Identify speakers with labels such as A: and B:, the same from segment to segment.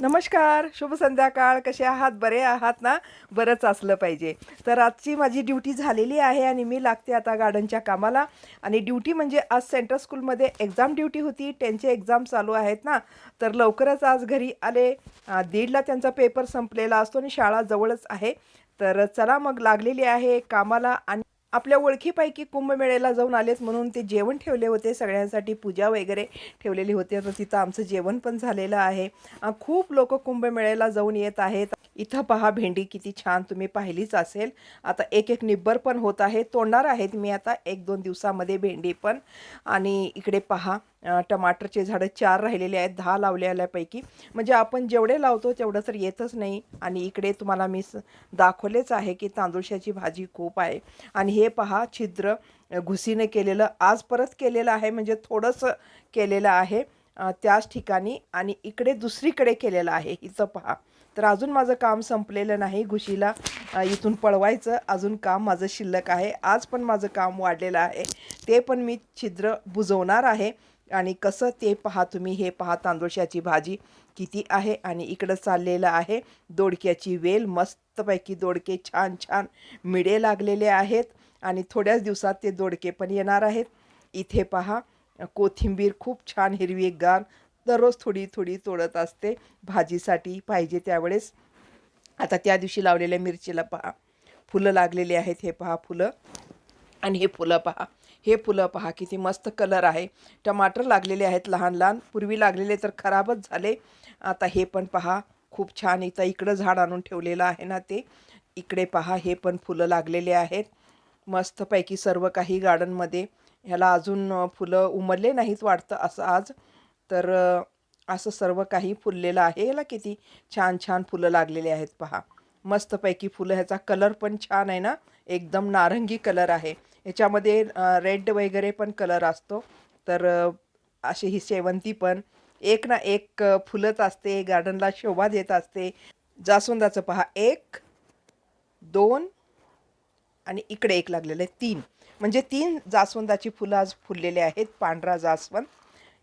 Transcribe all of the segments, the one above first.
A: नमस्कार शुभ संध्याकाळ. कसे आहात? बरे आहात ना? बरंच असलं पाहिजे. तर आजची माझी ड्युटी झालेली आहे आणि मी लागते आता गार्डनच्या कामाला. आणि ड्युटी म्हणजे आज सेंट्रल स्कूलमध्ये एक्झाम ड्युटी होती. त्यांचे एक्झाम चालू आहेत ना? तर लवकरच आज घरी आले. दीडला त्यांचा पेपर संपलेला असतो आणि शाळा जवळच आहे. तर चला मग लागलेली आहे कामाला आणि आपल्या ओळखीपैकी कुंभमेळ्याला जाऊन आलेच म्हणून ते जेवण ठेवले होते. सगळ्यांसाठी पूजा वगैरे ठेवलेली होती. तर तिथं आमचं जेवण पण झालेलं आहे. खूप लोक कुंभमेळ्याला जाऊन येत आहेत. इथं पहा भेंडी किती छान तुम्ही पाहिलीच असेल. आता एक एक निब्बर पण होत आहे. तोडणार आहेत मी आता एक दोन दिवसामध्ये भेंडी पण. आणि इकडे पहा टमाटरचे झाडं चार राहिलेले आहेत दहा लावलेल्यापैकी. म्हणजे आपण जेवढे लावतो तेवढं तर येतच नाही. आणि इकडे तुम्हाला मी स- दाखवलेच आहे की तांदूळशाची भाजी खूप आहे. आणि हे पहा छिद्र घुसीने केलेलं आज परत केलेलं आहे. म्हणजे थोडंसं केलेलं आहे. त्याच ठिकाणी आणि इकडे दुसरीकडे केलेलं आहे इथं पहा. तर अजून माझं काम संपलेलं नाही घुशीला. इथून पळवायचं. अजून काम माझं शिल्लक आहे. आज पण माझं काम वाढलेलं आहे. ते पण मी छिद्र बुजवणार आहे. आणि कसं ते पहा तुम्ही. हे पहा तांदूळशाची भाजी किती आहे आणि इकडं चाललेलं आहे. दोडक्याची वेल. मस्तपैकी दोडके छान छान मिडे लागलेले आहेत. आणि थोड्याच दिवसात ते दोडके पण येणार आहेत. इथे पहा. कोथिंबीर खूप छान हिरवीगार दररोज थोडी थोडी तोडत असते. भाजीसाठी पाहिजे त्यावेळेस. आता त्या दिवशी लावलेल्या मिरचीला पहा. फुलं लागलेली आहेत हे पहा फुलं. आणि हे फुलं पहा. हे फुलं पहा किती मस्त कलर आहे. टमाटर लागलेले आहेत लहान लहान. पूर्वी लागलेले तर खराबच झाले. आता हे पण पहा खूप छान. इथं इकडं झाड आणून ठेवलेलं आहे ना ते. इकडे पहा हे पण फुलं लागलेले आहेत. मस्तपैकी सर्व काही गार्डनमध्ये ह्याला अजून फुलं उमरले नाहीत वाटतं असं आज. तर असं सर्व काही फुललेलं आहे. ह्याला किती छान छान फुलं लागलेले आहेत पहा. मस्तपैकी फुलं ह्याचा कलर पण छान आहे ना. एकदम नारंगी कलर आहे. ह्याच्यामध्ये रेड वगैरे पण कलर असतो. तर अशी ही शेवंती पण. एक ना एक फुलंच फुलत असते गार्डनला शोभा देत असते. जास्वंदाचं पहा. एक दोन आणि इकडे एक लागलेलं आहे तीन. म्हणजे तीन जास्वंदाची फुलं आज फुललेले आहेत पांढरा जास्वंद.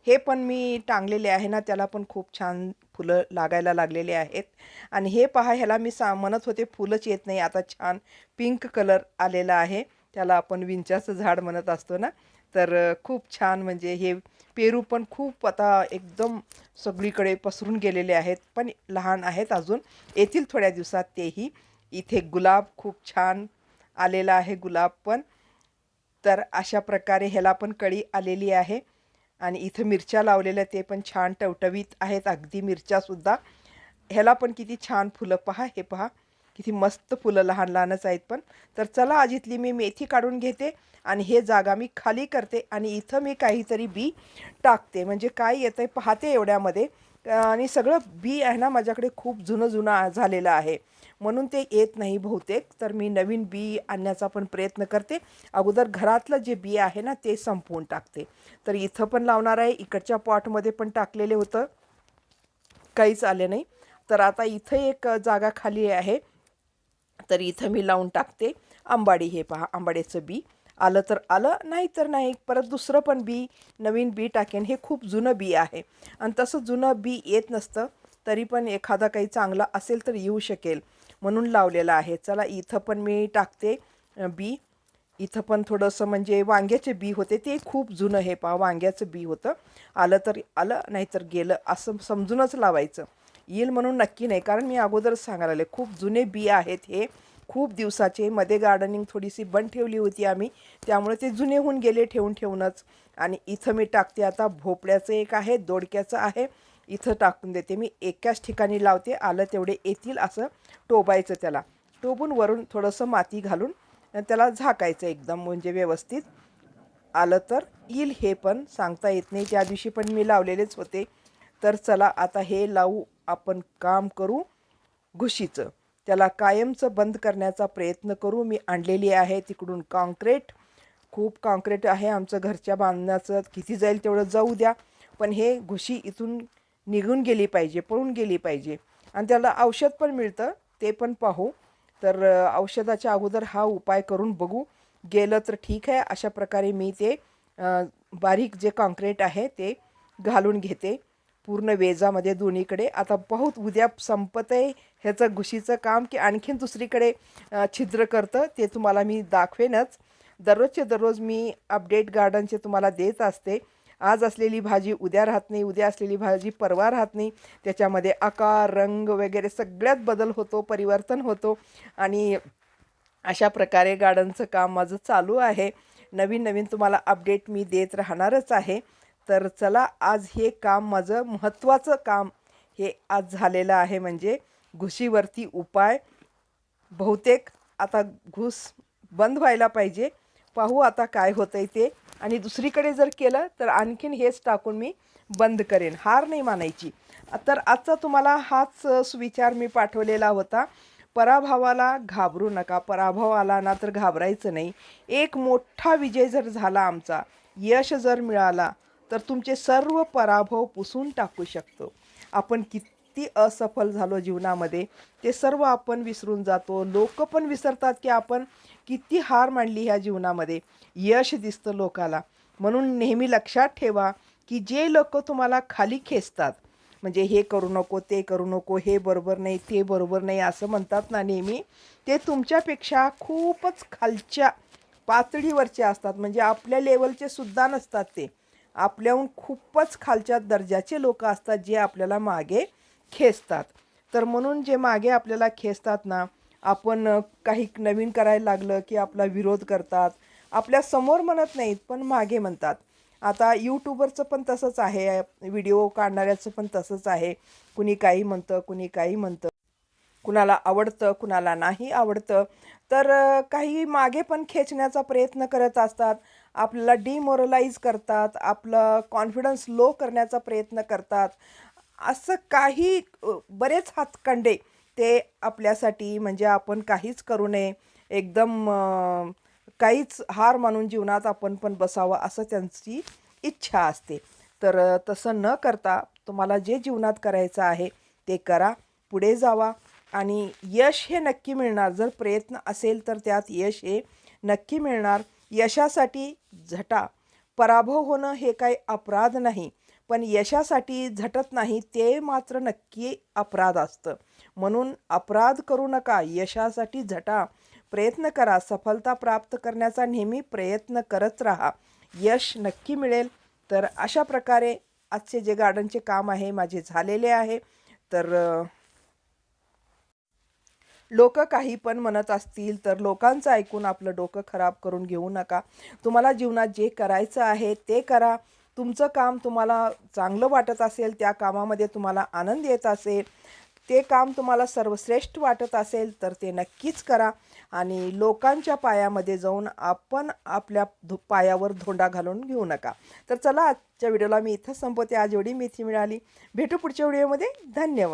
A: हे पण मी टांगलेले आहे ना त्याला पण खूप छान फुलं लागायला लागलेले आहेत. आणि हे पहा ह्याला मी सा म्हणत होते फुलंच येत नाही आता छान पिंक कलर आलेला आहे. त्याला आपण विंचाचं झाड म्हणत असतो ना. तर खूप छान म्हणजे हे पेरू पण खूप आता एकदम सगळीकडे पसरून गेलेले आहेत पण लहान आहेत अजून. येतील थोड्या दिवसात तेही. इथे गुलाब खूप छान आलेला आहे गुलाब पण. तर अशा प्रकारे ह्याला पण कळी आलेली आहे. आणि इथं मिरच्या लावलेल्या ते पण छान टवटवीत आहेत अगदी मिरच्यासुद्धा ह्याला पण किती छान फुलं पहा हे पहा. किती मस्त फुलं लहान लहानच आहेत पण. तर चला आज इथली मी मेथी काढून घेते आणि हे जागा मी खाली करते आणि इथं मी काहीतरी बी टाकते. म्हणजे काय येतं आहे पाहते एवढ्यामध्ये. आणि सगळं बी आहे ना माझ्याकडे खूप जुनं जुनं झालेलं आहे. म्हणून ते येत नाही बहुतेक. तर मी नवीन बी आणण्याचा पण प्रयत्न करते. अगोदर घरातलं जे बी आहे ना ते संपवून टाकते. तर इथं पण लावणार आहे. इकडच्या पॉटमध्ये पण टाकलेले होतं. काहीच आले नाही. तर आता इथं एक जागा खाली आहे. तर इथं मी लावून टाकते. आंबाडी हे पहा आंबाडीचं बी. आलं तर आलं नाही तर नाही. परत दुसरं पण बी नवीन बी टाकेन. हे खूप जुनं बी आहे. आणि तसं जुनं बी येत नसतं तरी पण एखादा काही चांगला असेल तर येऊ शकेल. म्हणून लावलेलं आहे. चला इथं पण मी टाकते बी. इथं पण थोडंसं म्हणजे वांग्याचे बी होते. ते खूप जुनं हे पा वांग्याचं बी होतं. आलं तर आलं नाहीतर गेलं असं समजूनच लावायचं. येईल म्हणून नक्की नाही कारण मी अगोदरच सांगायला आले खूप जुने बी आहेत हे. खूप दिवसाचे मध्ये गार्डनिंग थोडीशी बंद ठेवली होती आम्ही. त्यामुळे ते जुने होऊन गेले ठेवून ठेवूनच. आणि इथं मी टाकते आता भोपळ्याचं एक आहे दोडक्याचं आहे. इथं टाकून देते. मी एकाच ठिकाणी लावते. आलं तेवढे येतील असं टोबायचं त्याला. टोबून वरून थोडंसं माती घालून त्याला झाकायचं एकदम म्हणजे व्यवस्थित. आलं तर येईल हे पण. सांगता येत नाही. त्या दिवशी पण मी लावलेलेच होते. तर चला आता हे लावू. आपण काम करू घुशीचं. त्याला कायमचं बंद करण्याचा प्रयत्न करू. मी आणलेली आहे तिकडून कॉन्क्रीट खूप कॉन्क्रीट आहे आमचं घरच्या बांधण्याचं. किती जाईल तेवढं जाऊ द्या. पण हे घुशी इथून निघून गेली पाहिजे पळून गेली पाहिजे. आणि त्याला औषध पण मिळतं ते पण पाहू. तर औषधाच्या अगोदर हा उपाय करून बघू. गेलं तर ठीक आहे अशा प्रकारे मी ते बारीक जे कॉन्क्रीट आहे ते घालून घेते. पूर्ण वेजामध्ये दोन्हीकडे. आता बहुत उद्या संपत आहे ह्याचं घुशीचं काम की आणखीन दुसरीकडे छिद्र करतं ते तुम्हाला मी दाखवेनच. दररोजचे दररोज मी अपडेट गार्डनचे तुम्हाला देत असते. आज असलेली भाजी उद्या राहत नाही उद्या असलेली भाजी परवा राहत नाही. त्याच्यामध्ये आकार रंग वगैरे सगळ्यात बदल होतो परिवर्तन होतो. आणि अशा प्रकारे गार्डनचं काम माझं चालू आहे. नवीन नवीन तुम्हाला अपडेट मी देत राहणारच आहे. तर चला आज हे काम माझं महत्त्वाचं काम हे आज झालेलं आहे. म्हणजे घुशीवरती उपाय. बहुतेक आता घुस बंद व्हायला पाहिजे. पाहू आता काय होतं आहे ते. आणि दुसरीकडे जर केलं तर आणखीन हेच टाकून मी बंद करेन. हार नाही मानायची. तर आजचा तुम्हाला हाच सुविचार मी पाठवलेला होता. पराभवाला घाबरू नका. पराभव आला ना तर घाबरायचं नाही. एक मोठा विजय जर झाला आमचा यश जर मिळाला तर तुमचे सर्व पराभव पुसून टाकू शकतो. आपण किती असफल झालो जीवनामध्ये ते सर्व आपण विसरून जातो. लोक पण विसरतात की आपण किती हार मांडली ह्या जीवनामध्ये. यश दिसतं लोकाला. म्हणून नेहमी लक्षात ठेवा की जे लोक तुम्हाला खाली खेचतात म्हणजे हे करू नको ते करू नको हे बरोबर नाही ते बरोबर नाही असं म्हणतात ना नेहमी ते तुमच्यापेक्षा खूपच खालच्या पातळीवरचे असतात. म्हणजे आपल्या लेवलचे सुद्धा नसतात ते. आपल्याहून खूपच खालच्या दर्जाचे लोक असतात जे आपल्याला मागे खेचतात. तर म्हणून जे मागे आपल्याला खेचतात ना आपण काही नवीन करायला लागलं की आपला विरोध करतात. आपल्यासमोर म्हणत नाहीत पण मागे म्हणतात. आता यूट्यूबरचं पण तसंच आहे. व्हिडिओ काढणाऱ्याचं पण तसंच आहे. कुणी काही म्हणतं कुणी काही म्हणतं. कुणाला आवडतं कुणाला नाही आवडतं. तर काही मागे पण खेचण्याचा प्रयत्न करत असतात. आपल्याला डिमोरलाइज करतात. आपलं कॉन्फिडन्स लो करण्याचा प्रयत्न करतात. असं काही बरेच हातकंडे ते आपल्यासाठी म्हणजे आपण काहीच करू नये. एकदम काहीच हार मानून जीवनात आपण पण बसावं असं त्यांची इच्छा असते. तर तसं न करता तुम्हाला जे जीवनात करायचं आहे ते करा. पुढे जावा आणि यश हे नक्की मिळणार. जर प्रयत्न असेल तर त्यात यश हे नक्की मिळणार. यशासाठी झटा. पराभव होणं हे काही अपराध नाही. पण यशासाठी झटत नाही ते मात्र नक्की अपराध असतं. म्हणून अपराध करू नका यशासाठी झटा. प्रयत्न करा सफलता प्राप्त करण्याचा नेहमी प्रयत्न करत राहा. यश नक्की मिळेल. तर अशा प्रकारे आजचे जे गार्डनचे काम आहे माझे झालेले आहे. तर लोक काही पण म्हणत असतील तर लोकांचं ऐकून आपलं डोकं खराब करून घेऊ नका. तुम्हाला जीवनात जे करायचं आहे ते करा. तुमचं काम तुम्हाला चांगलं वाटत असेल त्या कामामध्ये तुम्हाला आनंद येत असेल ते काम तुम्हाला सर्वश्रेष्ठ वाटत असेल तर ते नक्कीच करा आणि लोकांच्या पायामध्ये जाऊन आपण आपल्या धो पायावर धोंडा घालून घेऊ नका. तर चला आजच्या व्हिडिओला मी इथं संपवते. आज एवढी मेथी मिळाली. भेटू पुढच्या व्हिडिओमध्ये. धन्यवाद.